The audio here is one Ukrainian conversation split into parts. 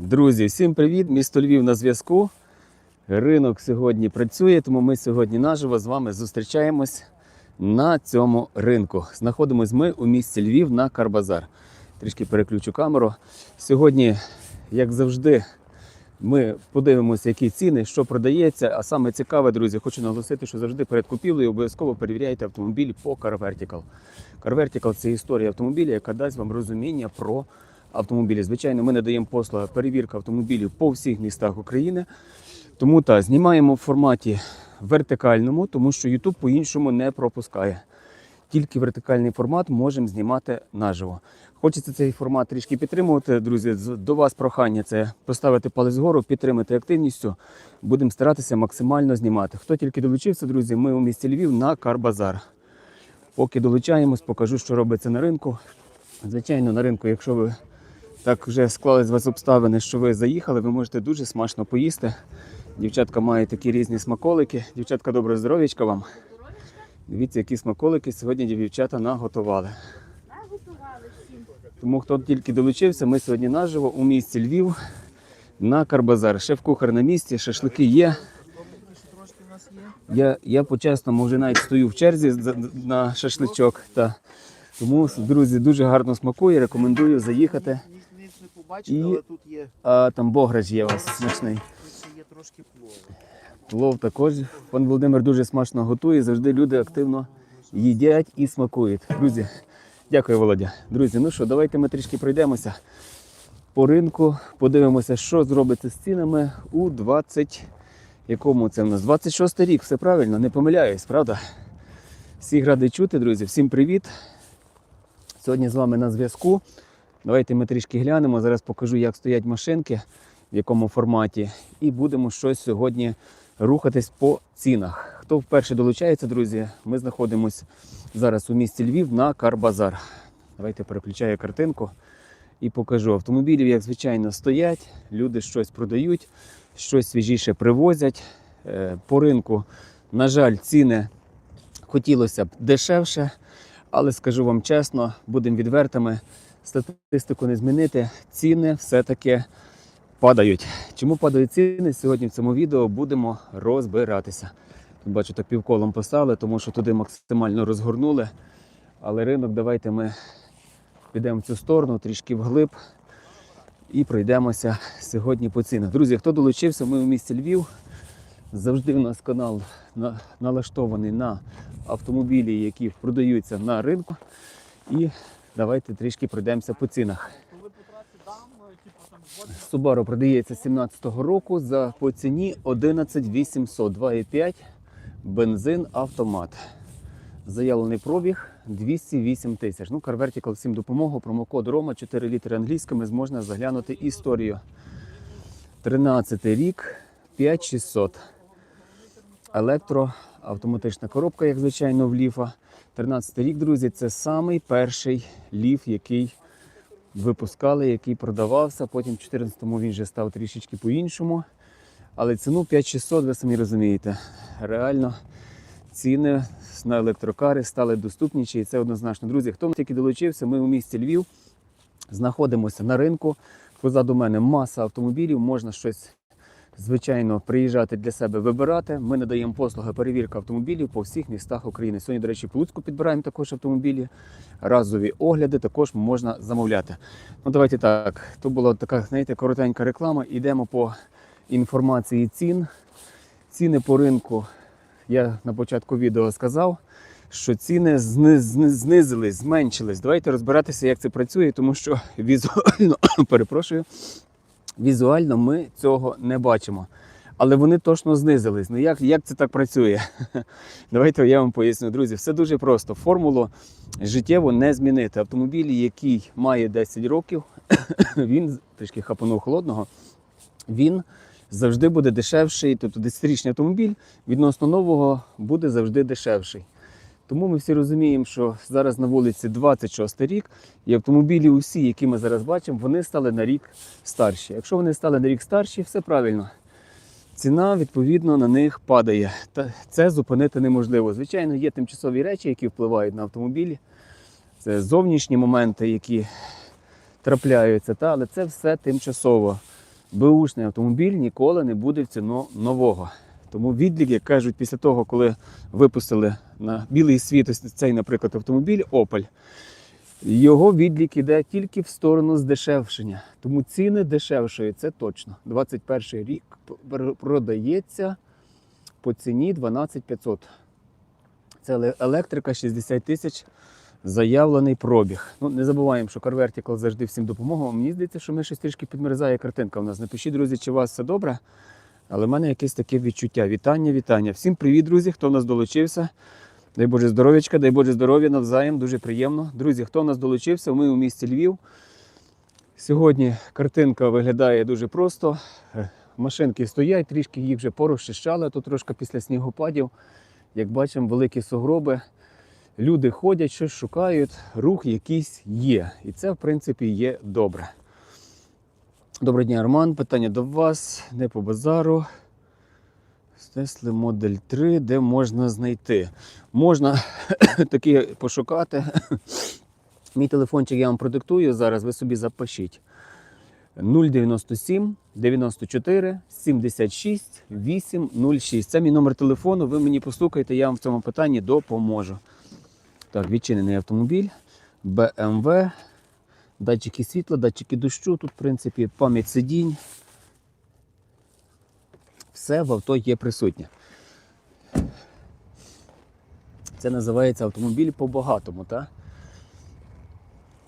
Друзі, всім привіт! Місто Львів на зв'язку. Ринок сьогодні працює, тому ми сьогодні наживо з вами зустрічаємось на цьому ринку. Знаходимось ми у місті Львів на Карбазар. Трішки переключу камеру. Сьогодні, як завжди, ми подивимося, які ціни, що продається. А саме цікаве, друзі, хочу наголосити, що завжди перед купівлею обов'язково перевіряйте автомобіль по Car Vertical. Car Vertical – це історія автомобіля, яка дасть вам розуміння про автомобілі. Звичайно, ми надаємо послуги перевірка автомобілів по всіх містах України. Тому так, знімаємо в форматі вертикальному, тому що YouTube по-іншому не пропускає. Тільки вертикальний формат можемо знімати наживо. Хочеться цей формат трішки підтримувати, друзі. До вас прохання це поставити палець вгору, підтримати активністю. Будемо старатися максимально знімати. Хто тільки долучився, друзі, ми у місті Львів на Карбазар. Поки долучаємось, покажу, що робиться на ринку. Звичайно, на ринку, якщо ви так вже склались вас обставини, що ви заїхали, ви можете дуже смачно поїсти. Дівчатка мають такі різні смаколики. Дівчатка, доброго здоров'ячка вам. Дивіться, які смаколики сьогодні дівчата наготували. Наготували всім. Тому хто тільки долучився, ми сьогодні наживо у місті Львів на Карбазар. Шеф-кухар на місці, шашлики є. Я, я по-чесному вже навіть стою в черзі на шашличок. Та. Тому, друзі, дуже гарно смакує. Рекомендую заїхати. І- але тут є, А там бограч є у вас смачний. тут є трошки плову. Плов також. Пан Володимир дуже смачно готує. Завжди люди активно їдять і смакують. Друзі, дякую, Володя. Друзі, ну що, давайте ми трішки пройдемося по ринку, подивимося, що зробиться з цінами у 20. Якому це в нас? 26 рік, все правильно, не помиляюсь, правда? Всіх радий чути, друзі. Всім привіт. Сьогодні з вами на зв'язку. Давайте ми трішки глянемо. Зараз покажу, як стоять машинки, в якому форматі. І будемо щось сьогодні рухатись по цінах. Хто вперше долучається, друзі, ми знаходимося зараз у місті Львів на Карбазар. Давайте переключаю картинку і покажу. Автомобілів, як звичайно, стоять, люди щось продають, щось свіжіше привозять. Е, По ринку, на жаль, ціни хотілося б дешевше, але скажу вам чесно, будемо відвертими. Статистику не змінити. Ціни все-таки падають. Чому падають ціни? Сьогодні в цьому відео будемо розбиратися. Тут бачу, півколом поставили, тому що туди максимально розгорнули. Але ринок, давайте ми підемо в цю сторону, трішки вглиб і пройдемося сьогодні по цінах. Друзі, хто долучився, ми у місті Львів. Завжди у нас канал налаштований на автомобілі, які продаються на ринку. І давайте трішки пройдемося по цінах. Subaru продається 17-го року за по ціні 11 800, 2,5 бензин автомат. Заявлений пробіг 208 тисяч. Ну, Car Vertical всім допомогу. Промокод Рома 4 літери англійськими зможна заглянути історію. 13 рік 5600. Електро, автоматична коробка, як звичайно, в ліфа. 13 рік, друзі, це самий перший ліф, який випускали, який продавався. Потім в 14-му він вже став трішечки по-іншому. Але ціну 5600, ви самі розумієте. Реально ціни на електрокари стали доступніші, і це однозначно. Друзі, хто тільки долучився, ми у місті Львів знаходимося на ринку. Позаду мене маса автомобілів, можна щось. Звичайно, приїжджати для себе вибирати. Ми надаємо послуги перевірки автомобілів по всіх містах України. Сьогодні, до речі, Луцьку підбираємо також автомобілі. Разові огляди також можна замовляти. Ну, давайте так. То була така, знаєте, коротенька реклама. Йдемо по інформації цін. Ціни по ринку. Я на початку відео сказав, що ціни зни- зни- знизились, зменшились. Давайте розбиратися, як це працює, тому що візуально перепрошую. Візуально ми цього не бачимо. Але вони точно знизились. Ну як, як це так працює? Давайте я вам поясню, друзі. Все дуже просто. Формулу життєво не змінити. Автомобіль, який має 10 років, він трішки хапанув холодного, він завжди буде дешевший. Тобто 10-річний автомобіль відносно нового буде завжди дешевший. Тому ми всі розуміємо, що зараз на вулиці 26 рік, і автомобілі усі, які ми зараз бачимо, вони стали на рік старші. Якщо вони стали на рік старші, все правильно. Ціна відповідно на них падає. Та це зупинити неможливо. Звичайно, є тимчасові речі, які впливають на автомобілі. Це зовнішні моменти, які трапляються, та, але це все тимчасово. Беушний автомобіль ніколи не буде в ціну нового. Тому відлік, як кажуть, після того, коли випустили на білий світ ось цей, наприклад, автомобіль Opel, його відлік іде тільки в сторону здешевшення. Тому ціни дешевшої, це точно. 21 рік продається по ціні 12 500. Це електрика 60 тисяч заявлений пробіг. Ну, не забуваємо, що Car Vertical завжди всім допомогу. Мені здається, що ми щось трішки підмерзає картинка у нас. Напишіть, друзі, чи у вас все добре. Але в мене якесь таке відчуття. Вітання, вітання. Всім привіт, друзі, хто в нас долучився. Дай Боже здоров'ячка, дай Боже здоров'я навзаєм, дуже приємно. Друзі, хто в нас долучився, ми у місті Львів. Сьогодні картинка виглядає дуже просто. Е, Машинки стоять, трішки їх вже порозчищали, тут трошки після снігопадів. Як бачимо, великі сугроби. Люди ходять, щось шукають, рух якийсь є. І це, в принципі, є добре. Доброго дня, Роман. Питання до вас. Не по базару. Тесли Модель 3, де можна знайти? Можна такі пошукати. Мій телефончик я вам продиктую зараз, ви собі запишіть. 097 94 76 806. Це мій номер телефону. Ви мені послухайте, я вам в цьому питанні допоможу. Так, відчинений автомобіль, BMW, датчики світла, датчики дощу. Тут, в принципі, пам'ять сидінь. Все в авто є присутнє. Це називається автомобіль по-багатому, так?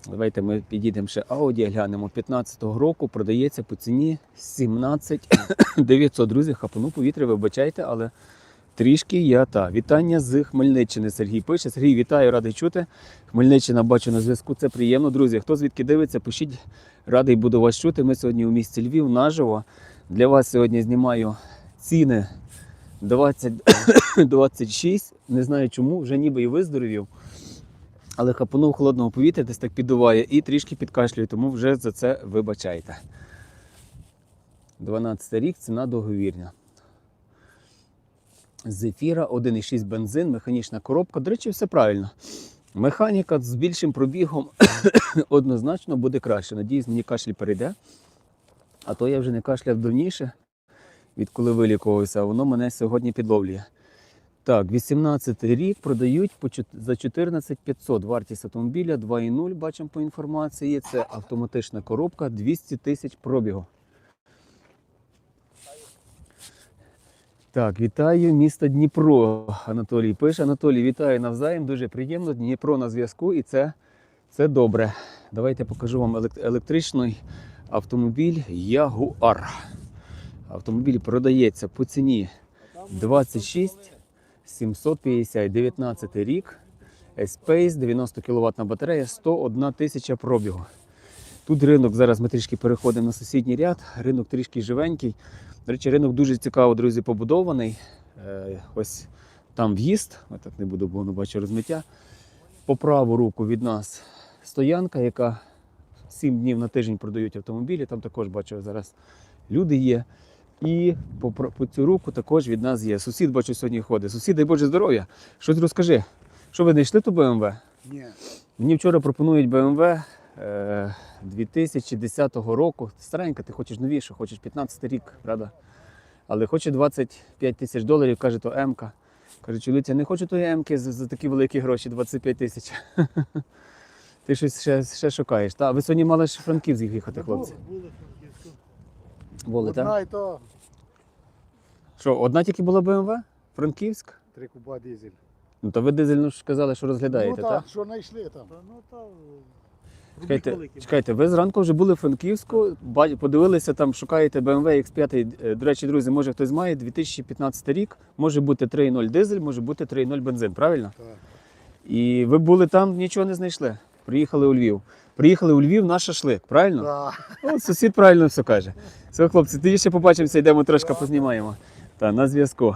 Давайте ми підійдемо ще Audi, глянемо. 15-го року продається по ціні 17 900. Друзі, хапану повітря, вибачайте, але трішки я та. Вітання з Хмельниччини. Сергій пише. Сергій, вітаю, радий чути. Хмельниччина бачу на зв'язку. Це приємно. Друзі, хто звідки дивиться, пишіть. Радий буду вас чути. Ми сьогодні у місті Львів наживо. Для вас сьогодні знімаю ціни 20-26. Не знаю чому, вже ніби і виздоровів. Але хапанув холодного повітря, десь так піддуває і трішки підкашлює, тому вже за це вибачайте. 12 рік, ціна договірня. Зефіра 1,6 бензин, механічна коробка. До речі, все правильно. Механіка з більшим пробігом однозначно буде краще. Надіюсь, мені кашель перейде. А то я вже не кашляв давніше, відколи вилікувався, воно мене сьогодні підловлює. Так, 18 рік продають за 14 500. Вартість автомобіля 2,0, бачимо по інформації. Це автоматична коробка 200 тисяч пробігу. Так, вітаю місто Дніпро. Анатолій пише. Анатолій, вітаю навзаєм. Дуже приємно. Дніпро на зв'язку і це, це добре. Давайте покажу вам електричний автомобіль Ягуар. Автомобіль продається по ціні 26 750, 19 рік. Space, 90 кВт батарея, 101 тисяча пробігу. Тут ринок, зараз ми трішки переходимо на сусідній ряд, ринок трішки живенький. До речі, ринок дуже цікаво, друзі, побудований. Е, ось там в'їзд, я так не буду, бо воно бачу розмиття. По праву руку від нас стоянка, яка 7 днів на тиждень продають автомобілі. Там також бачу зараз люди є. І по, по цю руку також від нас є. Сусід, бачу, сьогодні ходить. Сусід, дай Боже здоров'я. Щось розкажи. Що ви знайшли ту BMW? Ні. Мені вчора пропонують е, 2010 року. Старенька, ти хочеш новіше, хочеш 15 рік, правда? Але хоче 25 тисяч доларів, каже, то М-ка. Каже, чоловіця, не хочу тої М-ки за, за такі великі гроші, 25 тисяч. Ти щось ще, ще шукаєш. Та, ви сьогодні мали ж Франківськ їхати, хлопці. Були. Були, так? І то Що, одна тільки була BMW? Франківськ? три куба дизель. Ну то ви дизельну ж сказали, що розглядаєте, ну, так? так, що знайшли там. Ну то Чекайте, чекайте, ви зранку вже були в Франківську, ба- подивилися там, шукаєте BMW X5. Е, До речі, друзі, може хтось має 2015 рік, може бути 3.0 дизель, може бути 3.0 бензин, правильно? Так. І ви були там, нічого не знайшли. Приїхали у Львів. Приїхали у Львів на шашлик, правильно? Так. От сусід правильно все каже. Все, хлопці, тоді ще побачимося, йдемо трошки познімаємо. Та, на зв'язку.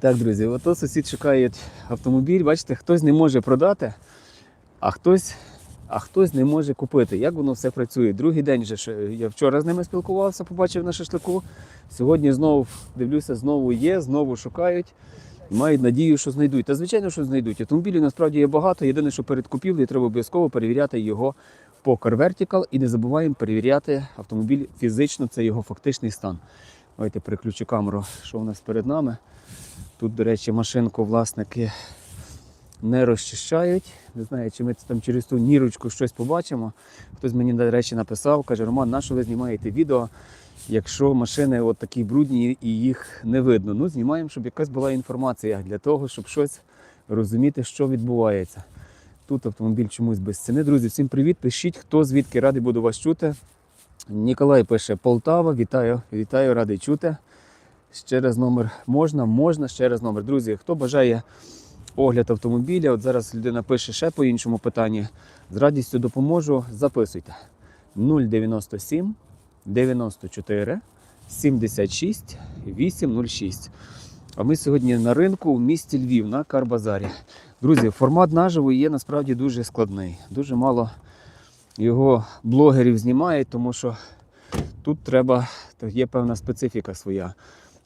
Так, друзі, ото сусід шукає автомобіль. Бачите, хтось не може продати, а хтось, а хтось не може купити. Як воно все працює? Другий день вже я вчора з ними спілкувався, побачив на шашлику. Сьогодні знову дивлюся, знову є, знову шукають. Мають надію, що знайдуть. Та звичайно, що знайдуть. Автомобілів насправді є багато. Єдине, що перед купівлею треба обов'язково перевіряти його по Car і не забуваємо перевіряти автомобіль фізично, це його фактичний стан. Давайте переключу камеру, що у нас перед нами. Тут, до речі, машинку власники не розчищають. Не знаю, чи ми там через ту нірочку щось побачимо. Хтось мені, до речі, написав, каже, Роман, на що ви знімаєте відео, якщо машини от такі брудні і їх не видно. Ну, знімаємо, щоб якась була інформація для того, щоб щось розуміти, що відбувається. Тут автомобіль чомусь без ціни. Друзі, всім привіт. Пишіть, хто звідки радий буду вас чути. Ніколай пише Полтава, вітаю, вітаю, радий чути. Ще раз номер можна, можна, ще раз номер. Друзі, хто бажає огляд автомобіля, от зараз людина пише ще по іншому питанні. З радістю допоможу. Записуйте 097 94 76 806. А ми сьогодні на ринку в місті Львів на Карбазарі. Друзі, формат наживо є насправді дуже складний. Дуже мало його блогерів знімають, тому що тут треба, є певна специфіка своя.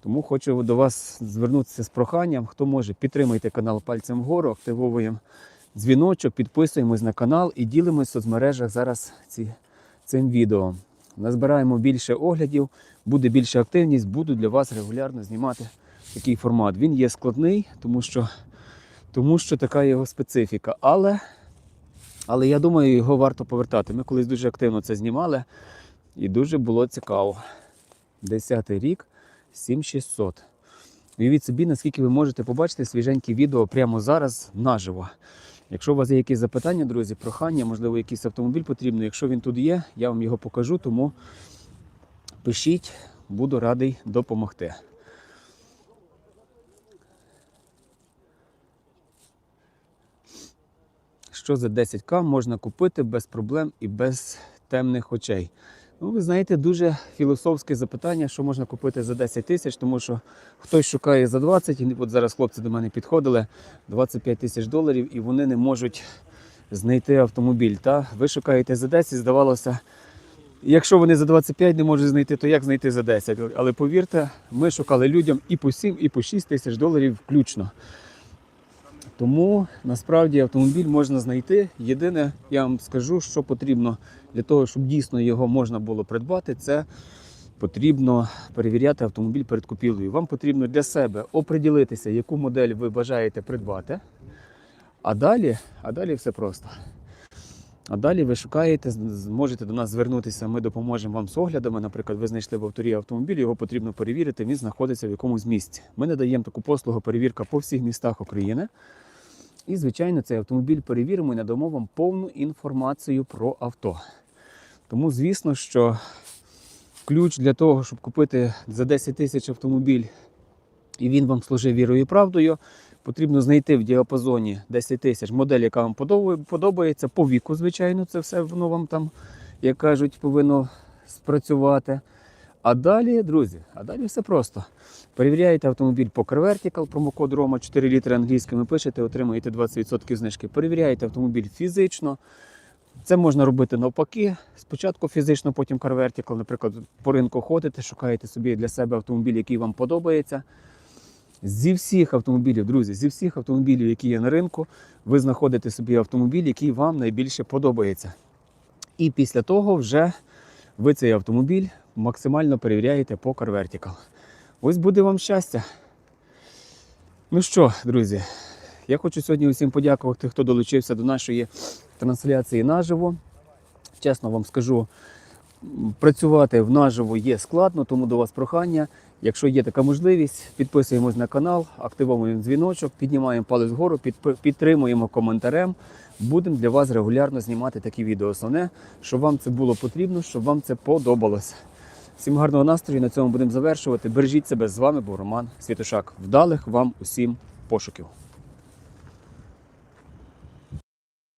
Тому хочу до вас звернутися з проханням. Хто може, підтримайте канал пальцем вгору, активовуємо дзвіночок, підписуємось на канал і ділимось в соцмережах зараз ці, цим відео. Назбираємо більше оглядів, буде більша активність, буду для вас регулярно знімати такий формат. Він є складний, тому що, тому що така його специфіка. Але, але я думаю, його варто повертати. Ми колись дуже активно це знімали і дуже було цікаво. Десятий рік. 7600. Уявіть собі, наскільки ви можете побачити свіженьке відео прямо зараз наживо. Якщо у вас є якісь запитання, друзі, прохання, можливо, якийсь автомобіль потрібно. Якщо він тут є, я вам його покажу, тому пишіть, буду радий допомогти. Що за 10к можна купити без проблем і без темних очей? Ну, ви знаєте, дуже філософське запитання, що можна купити за 10 тисяч, тому що хтось шукає за 20, і от зараз хлопці до мене підходили 25 тисяч доларів, і вони не можуть знайти автомобіль. Та ви шукаєте за 10, здавалося, якщо вони за 25 не можуть знайти, то як знайти за 10? Але повірте, ми шукали людям і по 7, і по 6 тисяч доларів включно. Тому насправді автомобіль можна знайти. Єдине, я вам скажу, що потрібно для того, щоб дійсно його можна було придбати, це потрібно перевіряти автомобіль перед купівлею. Вам потрібно для себе оприділитися, яку модель ви бажаєте придбати. А далі, а далі все просто. А далі ви шукаєте, зможете до нас звернутися, ми допоможемо вам з оглядами. Наприклад, ви знайшли в авторі автомобіль, його потрібно перевірити, він знаходиться в якомусь місці. Ми надаємо таку послугу перевірка по всіх містах України. І, звичайно, цей автомобіль перевіримо і надамо вам повну інформацію про авто. Тому, звісно, що ключ для того, щоб купити за 10 тисяч автомобіль, і він вам служив вірою і правдою, потрібно знайти в діапазоні 10 тисяч модель, яка вам подобається. По віку, звичайно, це все воно вам там, як кажуть, повинно спрацювати. А далі, друзі, а далі все просто. Перевіряєте автомобіль по CarVertical, промокод Рома 4 літри англійськими пишете, отримуєте 20% знижки. Перевіряєте автомобіль фізично. Це можна робити навпаки. Спочатку фізично, потім CarVertical, наприклад, по ринку ходите, шукаєте собі для себе автомобіль, який вам подобається. Зі всіх автомобілів, друзі, зі всіх автомобілів, які є на ринку, ви знаходите собі автомобіль, який вам найбільше подобається. І після того вже ви цей автомобіль максимально перевіряєте по CarVertical. Ось буде вам щастя. Ну що, друзі, я хочу сьогодні усім подякувати, хто долучився до нашої трансляції наживо. Чесно вам скажу, працювати в наживо є складно, тому до вас прохання. Якщо є така можливість, підписуємось на канал, активуємо дзвіночок, піднімаємо палець вгору, підтримуємо коментарем. Будемо для вас регулярно знімати такі відео. Основне, щоб вам це було потрібно, щоб вам це подобалося. Всім гарного настрою. На цьому будемо завершувати. Бережіть себе з вами, був Роман Світошак. Вдалих вам усім пошуків.